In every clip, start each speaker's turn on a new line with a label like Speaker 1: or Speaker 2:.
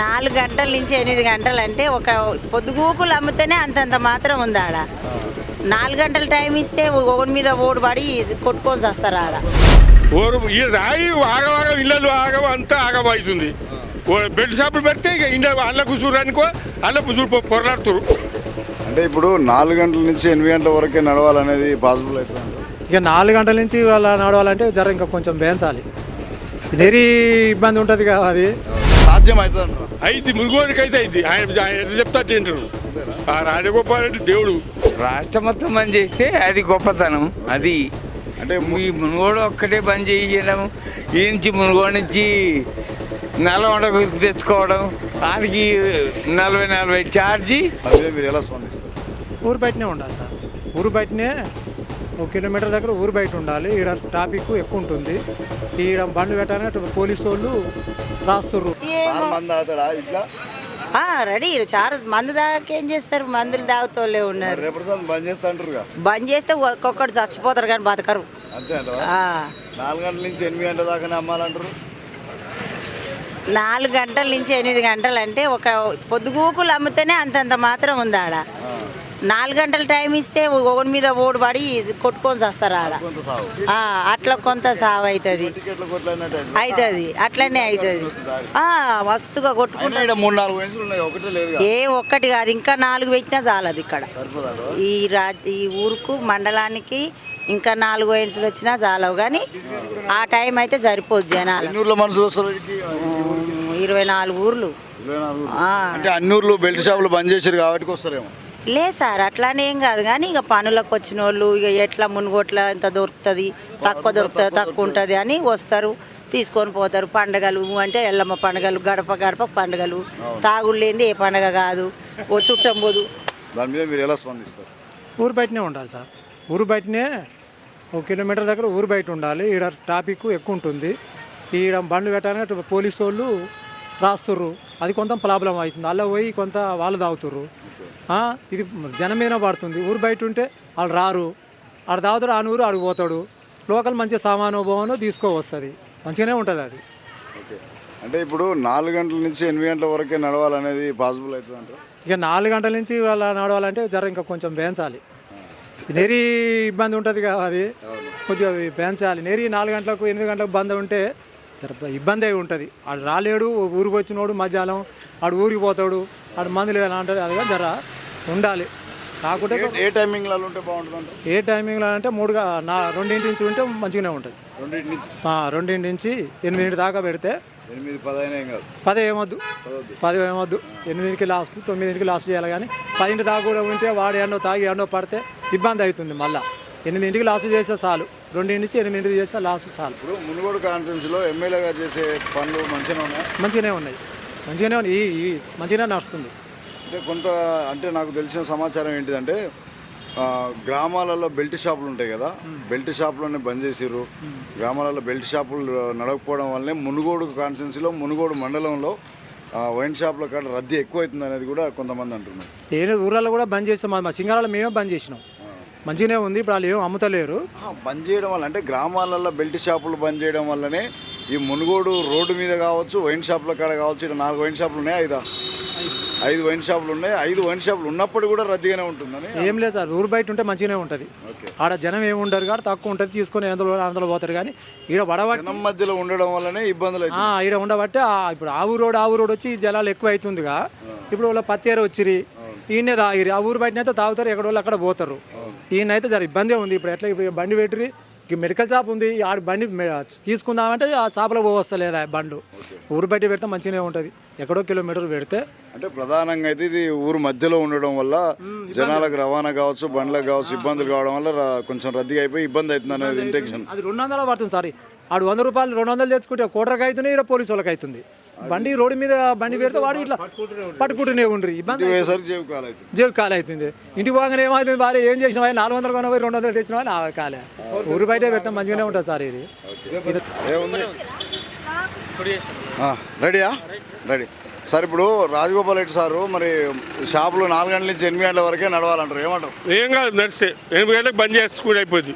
Speaker 1: నాలుగు గంటల నుంచి ఎనిమిది గంటలు అంటే ఒక పొద్దుగూకులు అమ్మితేనే అంతంత మాత్రం ఉంది ఆడ. నాలుగు గంటల టైం ఇస్తే ఒకరి మీద ఓడి పడి కొట్టుకొని వస్తారు ఆడ.
Speaker 2: ఓరు ఈ రాయి ఆగవాగం ఇళ్ళలు ఆగం అంతా ఆగం అవుతుంది. ఓ బెడ్ షాపులు పెడితే ఇక ఇంట్లో అల్ల కూర్చురు అనుకో అల్ల కూర్చురు పొరలాడుతురు
Speaker 3: అంటే ఇప్పుడు నాలుగు గంటల నుంచి ఎనిమిది గంటల వరకే నడవాలనేది పాసిబుల్ అవుతుంది
Speaker 4: ఇక నాలుగు గంటల నుంచి వాళ్ళ నడవాలంటే జర ఇంకా కొంచెం వేయించాలి. నెరీ ఇబ్బంది ఉంటుంది కదా అది.
Speaker 3: సాధ్యం అవుతుంది?
Speaker 2: అయితే మురుగోడికి అయితే అయింది. ఆయన ఆయన ఎట్లా చెప్తా తింటారు ఆ రాజగోపాల్ రెడ్డి దేవుడు.
Speaker 5: రాష్ట్రం మొత్తం బంద్ చేస్తే అది గొప్పతనం. అది
Speaker 3: అంటే
Speaker 5: ఈ మునుగోడు ఒక్కటే బంద్ చేయడం ఈ నుంచి మునుగోడు నుంచి నల్లగొండకు తెచ్చుకోవడం దానికి నలభై నలభై ఛార్జీ.
Speaker 3: అదే మీరు ఎలా స్పందిస్తారు?
Speaker 4: ఊరు బయటనే ఉండాలి సార్. ఊరు బయటనే ఒక కిలోమీటర్ దగ్గర ఊరు బయట ఉండాలి. ఈడ ట్రాఫిక్ ఎక్కువ ఉంటుంది. ఈడ బండ్లు పెట్టాలంటే పోలీసు వాళ్ళు రాస్తుర్రు.
Speaker 3: ఇట్లా?
Speaker 1: ఆ, రెడీ. చాలా మందు దాకేం చేస్తారు? మందులు తాగుతోళ్ళే ఉన్నారు.
Speaker 3: బంద్ చేస్తా అంటారుగా
Speaker 1: బంద్ చేస్తే ఒక్కొక్కటి చచ్చిపోతారు కానీ బతకరు.
Speaker 3: నాలుగు గంటల నుంచి ఎనిమిది గంటల దాకానే అమ్మాలంటారు
Speaker 1: నాలుగు గంటల నుంచి ఎనిమిది గంటలు అంటే ఒక పొద్దుగూకులు అమ్మితేనే అంతంత మాత్రం ఉంది ఆడ నాలుగు గంటల టైం ఇస్తే ఒకరి మీద ఓడి పడి కొట్టుకొని వస్తారు ఆడ. అట్లా కొంత సాగు అవుతుంది అవుతుంది అట్లనే అవుతుంది మస్తుగా కొట్టుకుంటా. ఏ ఒక్కటి కాదు ఇంకా నాలుగు పెట్టినా చాలదు ఇక్కడ. ఈ రాజ్ ఈ ఊరుకు మండలానికి ఇంకా నాలుగు వయసులు వచ్చినా చాలవు కానీ ఆ టైం అయితే సరిపోదు జనాలు? ఇరవై నాలుగు ఊర్లు.
Speaker 3: అంటే అన్ని ఊర్లు బెల్ట్ షాపులు బంద్ చేశారు కాబట్టి వస్తారేమో.
Speaker 1: లే సార్ అట్లానే ఏం కాదు. కానీ ఇక పనులకు వచ్చిన వాళ్ళు ఇక ఎట్లా మునుగోట్ల ఎంత దొరుకుతుంది? తక్కువ దొరుకుతుంది? తక్కువ ఉంటుంది అని వస్తారు. తీసుకొని పోతారు. పండగలు అంటే ఎల్లమ్మ పండగలు గడప గడప పండగలు. లేనిది ఏ పండగ కాదు. ఓ చుట్టం పోదు.
Speaker 3: దాని మీద మీరు ఎలా స్పందిస్తారు?
Speaker 4: ఊరు బయటనే ఉండాలి సార్. ఊరు బయటనే ఒక కిలోమీటర్ దగ్గర ఊరు బయట ఉండాలి. ఈడ ట్రాఫిక్ ఎక్కువ ఉంటుంది. ఈడ బండ్లు పెట్టాలంటే పోలీసు వాళ్ళు రాస్తుర్రు. అది కొంత ప్రాబ్లం అవుతుంది. అలా పోయి కొంత వాళ్ళు తాగుతుర్రు. ఇది జనం మీద పడుతుంది. ఊరు బయట ఉంటే వాళ్ళు రారు. ఆడ తాగుతాడు ఆ నూరు ఆడికి పోతాడు. లోకల్ మంచి సామాను భవనం తీసుకోవస్తుంది. మంచిగానే ఉంటుంది అది.
Speaker 3: అంటే ఇప్పుడు నాలుగు గంటల నుంచి ఎనిమిది గంటల వరకే నడవాలనేది పాసిబుల్ అవుతుంది అంటారా?
Speaker 4: ఇక నాలుగు గంటల నుంచి వాళ్ళ నడవాలంటే జర ఇంకా కొంచెం వేయించాలి నెరీ ఇబ్బంది ఉంటుంది కదా అది. కొద్దిగా పెంచాలి నెరీ నాలుగు గంటలకు ఎనిమిది గంటలకు బంద్ ఉంటే ఇబ్బంది అయి ఉంటుంది. ఆడు రాలేడు ఊరికి వచ్చినోడు మధ్యాహ్నం ఆడు ఊరికి పోతాడు ఆడు మందులు ఎలా అంటాడు అది కూడా జర ఉండాలి. కాకుంటే
Speaker 3: ఏ- టైమింగ్లలో ఉంటే బాగుంటుంది
Speaker 4: ఏ టైమింగ్లో అంటే మూడుగా నా రెండింటి నుంచి ఉంటే మంచిగానే ఉంటుంది.
Speaker 3: రెండింటి నుంచి?
Speaker 4: రెండింటి నుంచి ఎనిమిదింటి దాకా పెడితే
Speaker 3: ఎనిమిది పదైనా ఏం కాదు.
Speaker 4: పది ఏమొద్దు. పది ఏమొద్దు. ఎనిమిదింటికి లాస్ట్ తొమ్మిదింటికి లాస్ట్ చేయాలి కానీ పదింటి దాకా కూడా ఉంటే వాడు ఎండో తాగి ఎండో పడితే ఇబ్బంది అవుతుంది మళ్ళీ. ఎనిమిదింటికి లాస్ట్ చేస్తే చాలు. రెండింటి నుంచి ఎనిమిదింటికి చేస్తే లాస్ట్ చాలు.
Speaker 3: ఇప్పుడు మునుగోడు కాన్స్టెన్సీలో ఎమ్మెల్యేగా చేసే పనులు మంచిగా ఉన్నాయి?
Speaker 4: మంచిగానే ఉన్నాయి. మంచిగానే ఉన్నాయి. ఈ ఈ మంచిగానే నడుస్తుంది.
Speaker 3: అంటే కొంత అంటే నాకు తెలిసిన సమాచారం ఏంటిదంటే ఆ, గ్రామాలలో బెల్ట్ షాపులు ఉంటాయి కదా బెల్ట్ షాపులోనే బంద్ చేసిర్రు. గ్రామాలలో బెల్ట్ షాపులు నడకపోవడం వల్లనే మునుగోడు కాన్స్టెన్సీలో మునుగోడు మండలంలో ఆ, వైన్ షాపుల కాడ రద్దీ ఎక్కువ అవుతుంది అనేది కూడా కొంతమంది అంటున్నారు.
Speaker 4: ఏ ఊర్లలో కూడా బంద్ చేస్తాం. మా సింగారాలో మేమే బంద్ చేసినాం. మంచిగానే ఉంది. ఇప్పుడు వాళ్ళు ఏం అమ్ముతలేరు.
Speaker 3: బంద్ చేయడం వల్ల అంటే గ్రామాలలో బెల్ట్ షాపులు బంద్ చేయడం వల్లనే ఈ మునుగోడు రోడ్డు మీద కావచ్చు వైన్ షాపుల కాడ కావచ్చు ఇక్కడ నాలుగు వైన్ షాపులు ఉన్నాయి ఐదా? ఐదు వైన్ షాపులు ఉన్నాయి. ఐదు వైన్ షాపులు ఉన్నప్పుడు కూడా రద్దీగానే ఉంటుందని.
Speaker 4: ఏం లేదు సార్ ఊరు బయట ఉంటే మంచిగానే ఉంటుంది. ఆడ జనం ఏమి ఉండరు కాబట్టి తక్కువ ఉంటుంది. తీసుకొని అందులో అందులో పోతారు కానీ ఈడ వడబట్టి
Speaker 3: జనం మధ్యలో ఉండడం వల్లనే ఇబ్బందులు అవుతాయి
Speaker 4: ఈడ ఉండబట్టి ఆ, ఇప్పుడు ఆ ఊరోడు ఆ ఊరోడు వచ్చి జనాలు ఎక్కువ అవుతుందిగా ఇప్పుడు వాళ్ళ పత్తేరు వచ్చిరి ఈయనే తాగిరి ఆ ఊరు బయటనైతే తాగుతారు ఎక్కడ వాళ్ళు అక్కడ పోతారు. ఈయనైతే జర ఇబ్బందే ఉంది. ఇప్పుడు ఎట్లా ఇప్పుడు బండి పెట్టిరి ఇక మెడికల్ షాప్ ఉంది. ఆడ బండి తీసుకుందామంటే ఆ షాపులో పోవస్తలేదు ఆ బండ్లు. ఊరు బయట పెడితే మంచిగానే ఉంటుంది. ఎక్కడో కిలోమీటర్ పెడితే.
Speaker 3: అంటే ప్రధానంగా అయితే ఇది ఊరు మధ్యలో ఉండడం వల్ల జనాలకు రవాణా కావచ్చు బండ్లకు కావచ్చు ఇబ్బందులు కావడం వల్ల కొంచెం రద్దీగా అయిపోయి ఇబ్బంది అవుతుంది అనేది ఇంటెన్షన్
Speaker 4: అది రెండు వందలు పడుతుంది సార్. ఆడు వంద రూపాయలు రెండు వందలు తెచ్చుకుంటే కోటరకు అవుతుంది ఇక్కడ పోలీసు వాళ్ళకి అవుతుంది. బండి రోడ్డు మీద బండి పెడితే వాడు ఇట్లా పట్టుకుంటూనే ఉండ్రి. ఇబ్బంది
Speaker 3: జేబు కాలు అవుతుంది
Speaker 4: జేబు కాలు అవుతుంది ఇంటికి పోగానే ఏమవుతుంది భార్య ఏం చేసిన వాళ్ళు నాలుగు వందలు కొనవై రెండు వందలు తెచ్చిన వాళ్ళు ఆ కాలే. ఊరు బయట పెడితే మంచిగానే ఉంటుంది సార్ ఇది.
Speaker 3: రెడీయా? రెడీ. సార్ ఇప్పుడు రాజగోపాల్ రెడ్డి సారు మరి షాపులు నాలుగు గంటల నుంచి ఎనిమిది గంటల వరకే నడవాలంటారు. ఏమంటారు?
Speaker 2: ఏం కాదు నడిస్తే. ఎనిమిది గంటలకు బంద్ చేస్తే కూడా అయిపోద్ది.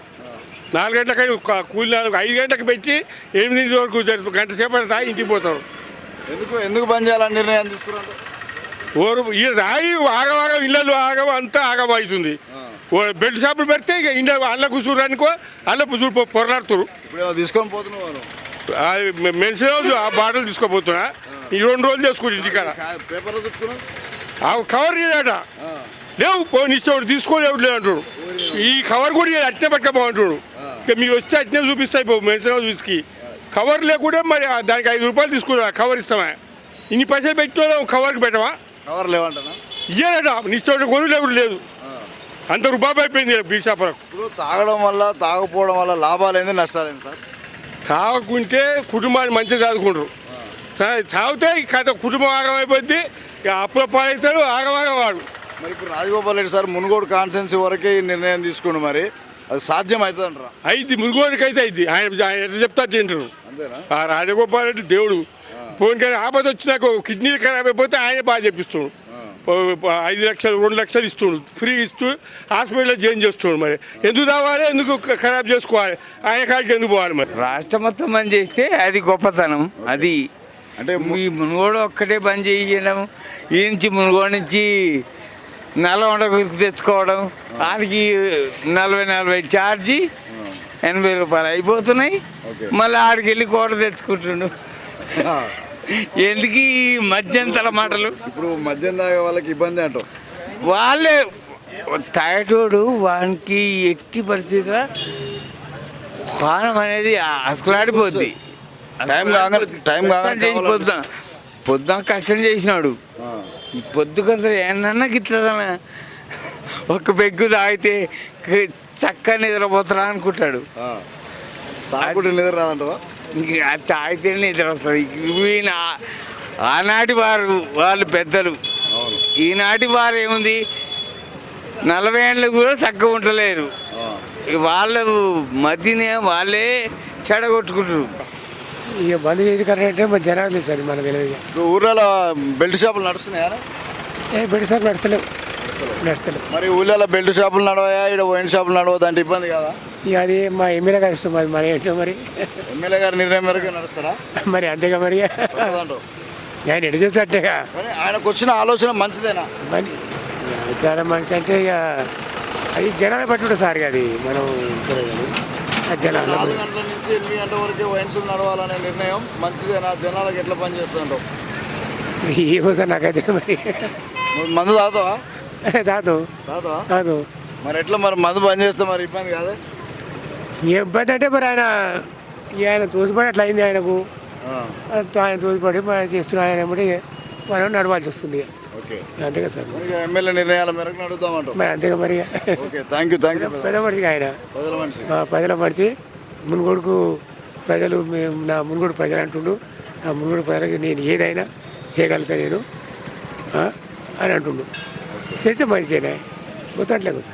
Speaker 2: నాలుగు గంటలకి కూలి నాలుగు ఐదు గంటలకు పెట్టి ఎనిమిది వరకు జరుపు- గంట సేపటి తాగి ఇంటికి పోతారు.
Speaker 3: ఎందుకు ఎందుకు బంద్ చేయాలని నిర్ణయం తీసుకున్నారు?
Speaker 2: ఓరు ఈ రాయి ఆగవాగం ఇళ్ళలు ఆగం అంతా ఆగం అవుతుంది. ఓ బెడ్ షాపులు పెడితే ఇక ఇండ అల్ల కూర్చురు అనుకో అల్ల కూర్చురు పొరలాడుతురు
Speaker 3: తీసుకొని పోతున్నావు.
Speaker 2: మెన్షన్ రోజు ఆ బాటలు తీసుకోపోతున్నా. ఈ రెండు రోజులు చేసుకుంటు ఇంటికాడ
Speaker 3: కా- పేపర్లో చెప్తున్నావు
Speaker 2: ఆ కవర్ చేయట లేవు పోనీ ఇష్టం తీసుకోలేవు అంటాడు ఈ కవర్ కూడా అట్నే పట్టుకపోమంటాడు ఇక మీరు వస్తే అట్నే చూపిస్తాయి పో మెన్షన్ హౌస్ చూసి కవర్ లేకుండా మరి దానికి ఐదు రూపాయలు తీసుకురా కవర్ ఇస్తామా. ఇన్ని పైసలు పెట్టినా కవర్కి పెట్టవా?
Speaker 3: కవర్ లేవంటనా?
Speaker 2: ఇయ్యలేట నీ ఇష్టం కొను లేవు లేదు. అంత రూపాయి అయిపోయింది బీసాపురకు
Speaker 3: ఇప్పుడు తాగడం వల్ల తాగపోవడం వల్ల లాభాలు ఏంది నష్టాలు ఏంది సార్?
Speaker 2: తాగుకుంటే కుటుంబాన్ని మంచిగా చదువుకుంటారు. తాగితే కథ కుటుంబం ఆగమైపోద్ది ఇక అప్పుల పాలవుతాడు ఆగమాగం వాడు
Speaker 3: మరి ఇప్పుడు రాజగోపాల్ రెడ్డి సార్ మునుగోడు కాన్సెన్సీ వరకే ఈ నిర్ణయం తీసుకుండు మరి. అది సాధ్యం అవుతుందంటారా
Speaker 2: అయింది మురుగుడికి అయితే అయింది ఆయన ఆయన ఎట్లా చెప్తా తింటారు.
Speaker 3: అంతేనా?
Speaker 2: ఆ రాజగోపాల్ రెడ్డి దేవుడు పోయిన కానీ ఆపద వచ్చినాక కిడ్నీ ఖరాబ్ అయిపోతే ఆయన బాగా చెప్పిస్తుండు ఐదు లక్షలు రెండు లక్షలు ఇస్తుండు. ఫ్రీ ఇస్తూ హాస్పిటల్లో జాయిన్ చేస్తుండు మరి. ఎందుకు తావాలి ఎందుకు ఖరాబ్ చేసుకోవాలి? ఆయన కాడికి ఎందుకు పోవాలి మరి?
Speaker 5: రాష్ట్రం మొత్తం బంద్ చేస్తే అది గొప్పతనం. అది.
Speaker 3: అంటే
Speaker 5: ఈ మునుగోడు ఒక్కటే బంద్ చేయడం ఈ నుంచి మునుగోడు నుంచి నల్లగొండకు తెచ్చుకోవడం. దానికి నలభై నలభై ఛార్జీ ఎనభై రూపాయలు అయిపోతున్నాయి. మళ్ళీ ఆడికి వెళ్ళి కూడ తెచ్చుకుంటుండు. ఎందుకు ఈ మధ్యంతర మాటలు?
Speaker 3: ఇప్పుడు మద్యం తాగే వాళ్ళకి ఇబ్బంది అంటావు.
Speaker 5: వాళ్ళే తాగేటోడు వానికి ఎట్టి పరిస్థితిలో పానం అనేది అసలాడిపోద్ది.
Speaker 3: టైం కాగానే టైం కాగానే
Speaker 5: పొద్దున పొద్దున కష్టం చేసినాడు. పొద్దుకంత ఏమన్నా గిట్లదనా ఒక పెగ్గు తాగితే చక్కగా నిద్రపోతారా అనుకుంటాడు.
Speaker 3: తాగుకుంటే నిద్ర రాదంటావా?
Speaker 5: ఇంక తాగితే నిద్ర వస్తుంది. ఈయన ఆనాటి వారు వాళ్ళు పెద్దలు. ఈనాటి వారు ఏముంది? నలభై ఏళ్ళు కూడా చక్కగా ఉండలేరు. వాళ్ళు మధ్యనే వాళ్ళే చెడగొట్టుకుంటారు
Speaker 6: ఇక బంద్ చేసి కరెక్ట్ మరి జనాలు తెలుసు మనకు తెలియదు
Speaker 3: ఊర్లలో బెల్ట్ షాపులు నడుస్తున్నాయా?
Speaker 6: ఏ బెడి సార్ నడుస్తలేవు. నడుస్తలేవు.
Speaker 3: మరి ఊళ్ళలో బెల్ట్ షాపులు నడవయా? ఇక్కడ వైన్ షాపులు నడవద్దు? అంటే ఇబ్బంది కదా.
Speaker 6: ఇక అది మా ఎమ్మెల్యే గారు ఇష్టం మరి మరి ఏంటో మరి?
Speaker 3: ఎమ్మెల్యే గారి నిర్ణయం మేరకు నడుస్తారా?
Speaker 6: మరి అంతేగా మరి. ఆయన ఎటు చెప్తాట్టేగా
Speaker 3: కానీ ఆయనకు వచ్చిన ఆలోచన మంచిదేనా?
Speaker 6: మరి చాలా మనిషి అంటే ఇక అది జనాల పట్టుడు సార్ అది మనం జనాలు.
Speaker 3: నాలుగు గంటల నుంచి ఎనిమిది గంటల వరకు వైన్స్ నడవాలనే నిర్ణయం. మంచిదేనా జనాలకు ఎట్లా పనిచేస్తుంటావు
Speaker 6: ఏమో సార్ నాకైతే మరి.
Speaker 3: మందు తాగుతావా?
Speaker 6: దాదు
Speaker 3: తాగుతావా?
Speaker 6: కాదు
Speaker 3: మరి ఎట్లా మరి మందు బంద్ చేస్తే మరి ఇబ్బంది కాదా?
Speaker 6: ఇబ్బంది అంటే మరి ఆయన ఆయన తోసిపడి అట్లా అయింది ఆయనకు. ఆయన తోసిపడి మనం చేస్తున్న ఆయన మనం నడవాల్సి వస్తుంది.
Speaker 3: ఓకే
Speaker 6: అంతేగా సార్.
Speaker 3: ఎమ్మెల్యే నిర్ణయాల మేరకు నడుద్దామంటావు
Speaker 6: మరి అంతేగా మరి.
Speaker 3: Okay thank you thank you
Speaker 6: పెద్ద మనిషిగా ఆయన.
Speaker 3: ప్రజల మనిషి.
Speaker 6: మా ప్రజల మనిషి. మునుగోడుకు ప్రజలు మేము నా మునుగోడు ప్రజలు అంటుండు. నా మునుగోడు ప్రజలకి నేను ఏదైనా చేయగలుగుతా నేను అని అంటుండు. చేస్తే మంచిదేనే? గుర్తట్లేదు సార్.